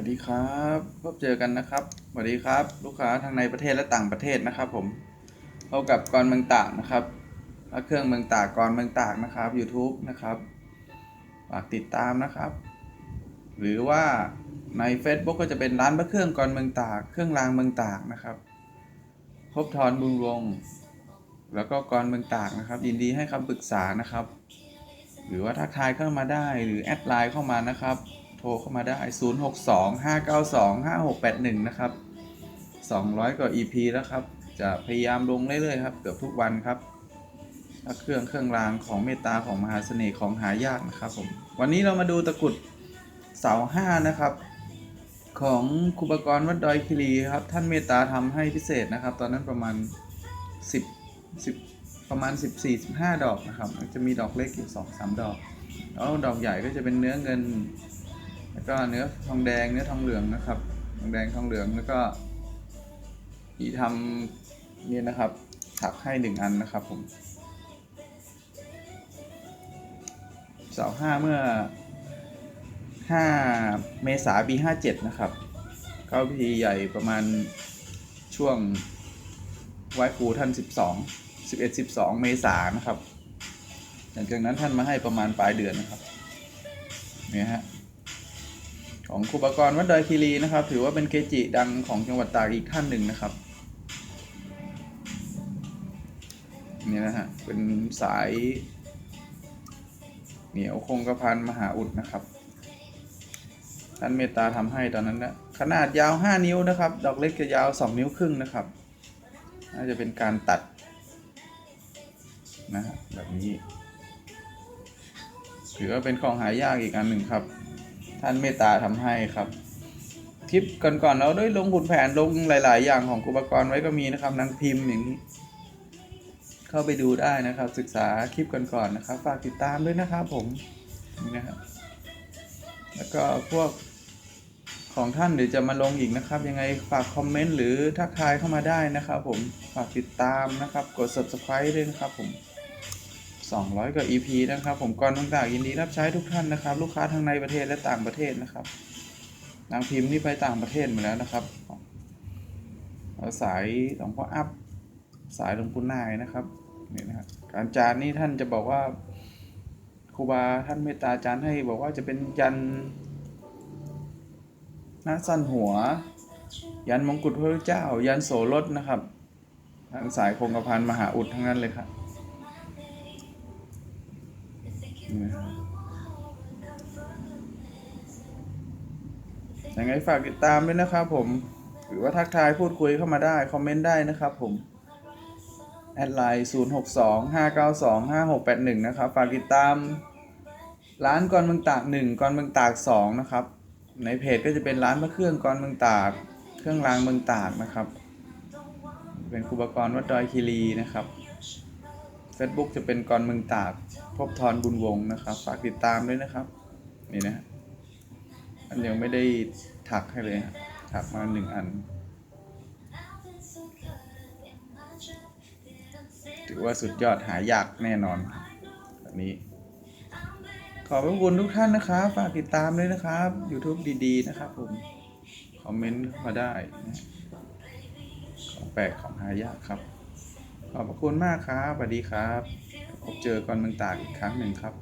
วัสดีครับพบเจอกันนะครับสวัสดีครับ ลูกค้าทั้งในประเทศและต่างประเทศนะครับ ผมพบกับกรเมืองตากนะครับพระเครื่องเมืองตากกรเมืองตากนะครับ YouTube นะครับฝากติดตามนะครับ หรือว่าใน Facebook ก็จะเป็นร้านพระเครื่องกรเมืองตากเครื่องรางเมืองตากนะครับพบทรบุญวงศ์แล้วก็กรเมืองตากนะครับ ยินดีให้คำปรึกษานะครับ หรือว่าทักทายเข้ามาได้หรือแอดไลน์เข้ามานะครับ โทรเข้ามาได้ 0625925681 นะครับ 200 กว่า EP แล้วครับ จะพยายามลงเรื่อยๆครับ เกือบทุกวันครับเครื่องเครื่องรางของเมตตาของมหาเสน่ห์ของหายากนะครับผม วันนี้เรามาดูตะกุดเสาห้านะครับ ของครูบากรวัดดอยคิรีครับ ท่านเมตตาทำให้พิเศษนะครับ ตอนนั้นประมาณ 10 10 ประมาณ 14 15 ดอกนะครับ จะมีดอกเล็กอยู่2 3 ดอก แล้วดอกใหญ่ก็จะเป็นเนื้อเงิน แล้วก็เนื้อทองแดงเนื้อทองเหลืองนะครับทองแดงทองเหลืองแล้วก็อีทำเนี่ยนะครับถักให้หนึ่งอันนะครับผมเสาห้าเมื่อ 5 เมษาปี57 นะครับเข้าพิธีใหญ่ประมาณช่วงไหว้ครูท่าน 12 11 12 เมษานะครับ หลังจากนั้นท่านมาให้ประมาณปลายเดือนนะครับ เนี่ยฮะ ของครูปกรณ์วัดดอยคีรีนะครับ ถือว่าเป็นเกจิดังของจังหวัดตากอีกท่านหนึ่งนะครับนี่นะฮะเป็นสายเหนียวคงกระพันมหาอุดนะครับ ท่านเมตตาทำให้ตอนนั้นนะขนาดยาว 5 นิ้วนะครับ ดอกเล็กจะยาว 2 นิ้วครึ่งนะครับ น่าจะเป็นการตัดนะฮะแบบนี้ถือว่าเป็นของหายากอีกอันหนึ่งครับ ท่านเมตตาทำให้ครับคลิปก่อนๆเราได้ลงขุนแผนลงหลาย ๆ อย่างของครูบากรไว้ก็มีนะครับนางพิมพ์อย่างนี้ เข้าไปดูได้นะครับ ศึกษาคลิปก่อนๆนะครับ ฝากติดตามด้วยนะครับผมนี่นะครับแล้วก็พวกของท่านเดี๋ยวจะมาลงอีกนะครับ ยังไงฝากคอมเมนต์หรือทักทายเข้ามาได้นะครับผมฝากติดตามนะครับ กด subscribe ด้วยนะครับผม 200 กว่า EP นะครับ ผมกรต่างๆยินดีรับใช้ทุกท่านนะครับ ลูกค้าทั้งในประเทศและต่างประเทศนะครับ นางพิมพ์นี่ไปต่างประเทศมาแล้วนะครับสายหลวงพ่ออัพสายหลวงปู่นายนะครับนี่นะครับการจานนี่ท่านจะบอกว่าครูบาท่านเมตตาจานให้บอกว่าจะเป็นยันหน้าสั้นหัว ยันมงกุฎพระเจ้า ยันโสรถนะครับ ทางสายคงกระพันมหาอุดทั้งนั้นเลยครับ ยังไงฝากติดตามด้วยนะครับผม หรือว่าทักทายพูดคุยเข้ามาได้ คอมเมนต์ได้นะครับผม แอดไลน์ 0 6 2 5 9 2 5 6 8 1 นะครับ ฝากติดตาม ร้านกรเมืองตาก1กรเมืองตาก2นะครับ ในเพจก็จะเป็นร้านพระเครื่องกรเมืองตาก เครื่องรางเมืองตากนะครับ เป็นครูบากรวัดดอยคีรีนะครับ Facebook จะเป็นกรเมืองตากพบทรบุญวงศ์นะครับ ฝากติดตามด้วยนะครับ นี่นะอันยังไม่ได้ถักให้เลยถักมาหนึ่งอัน ถือว่าสุดยอดหายากแน่นอนแบบนี้ ขอบพระคุณทุกท่านนะครับ ฝากติดตามด้วยนะครับ YouTube ดีๆ นะครับผม คอมเมนต์มาได้ ของแปลกของหายากครับ ขอบพระคุณมากครับสวัสดีครับพบเจอกันเมืองตากอีกครั้งหนึ่งครับ